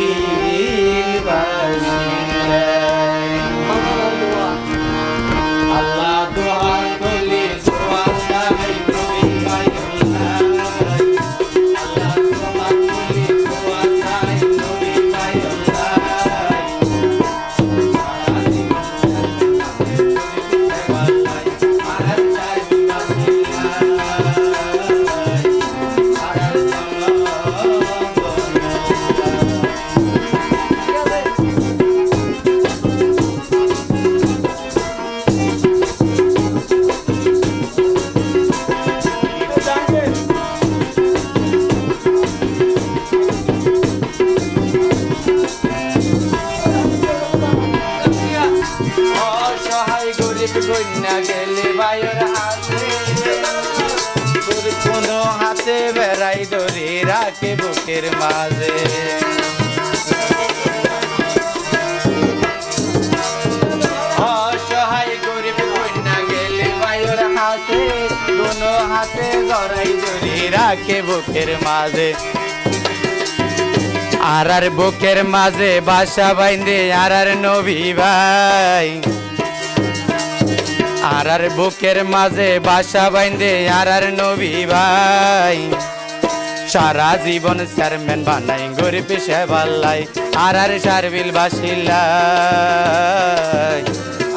be অসহায় গরিব কন্যা গেলে বায়র হাতে। তোর কোনো হাতে বেড়াই ধরে রাখে বুকের মাঝে। অসহায় গরিব কন্যা গেলে বায়র হাতে। কোনো হাতে গড়াই ধরে রাখে বুকের মাঝে। আর আর বুকের মাঝে বাসা বাইন্দে আর আর নবী ভাই। আর আর বুকের মাঝে বাসা বাইন্দে আর আর নবী ভাই। সারা জীবন চেয়ারম্যান বানাই, গরিব সেবাল্লাই আর আর সারবিল বাসিল্লাই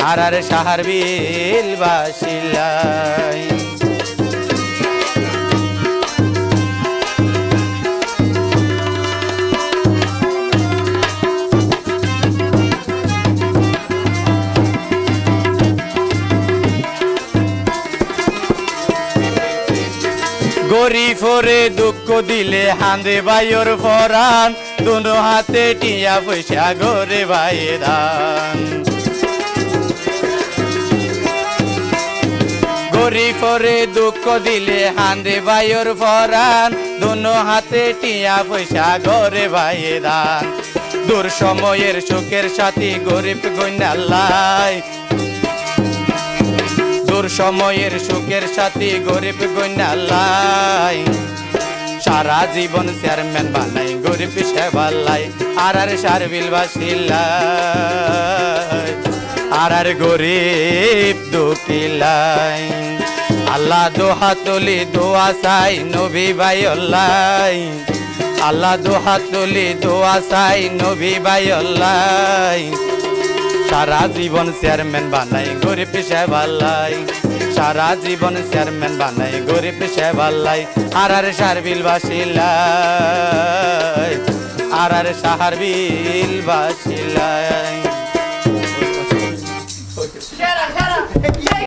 আর আর সাহার বিল বাসিল্লাই। গরিফরে দুঃখ দিলে হান্দে বাইর ফরান। দুনো হাতে টিয়া পয়সা গরে ভাই দান। গরিফরে দুঃখ দিলে হান্দে বাইর ফরান। দুনো হাতে টিয়া পয়সা গরে ভাই দান। দূর সময়ের সুখের সাথী গরিব গন্যাল্লাই দূর সময়ের সুখের সাথী গরিব গন্যালাই সারা জীবন চেয়ারম্যান বানাই, গরিব সেবাল্লাই আর আর সারবিল বাসিল্লাই আর আর গরিব দুকিলাই আল্লাহ দোহা তুলি, দোয়া চাই নবী ভাই অল্লাই আল্লাহ দোহা তুলি, দোয়া চাই নবী ভাই অল্লাই সারা জীবন চেয়ারম্যান বানাই, গরিব সেবাল্লাই সারা জীবন চেয়ারম্যান বানাই, গরিব সেবাল্লাই আর আর সারবিল বাসিলাই আর আর সাহারবিল বাসিলাই।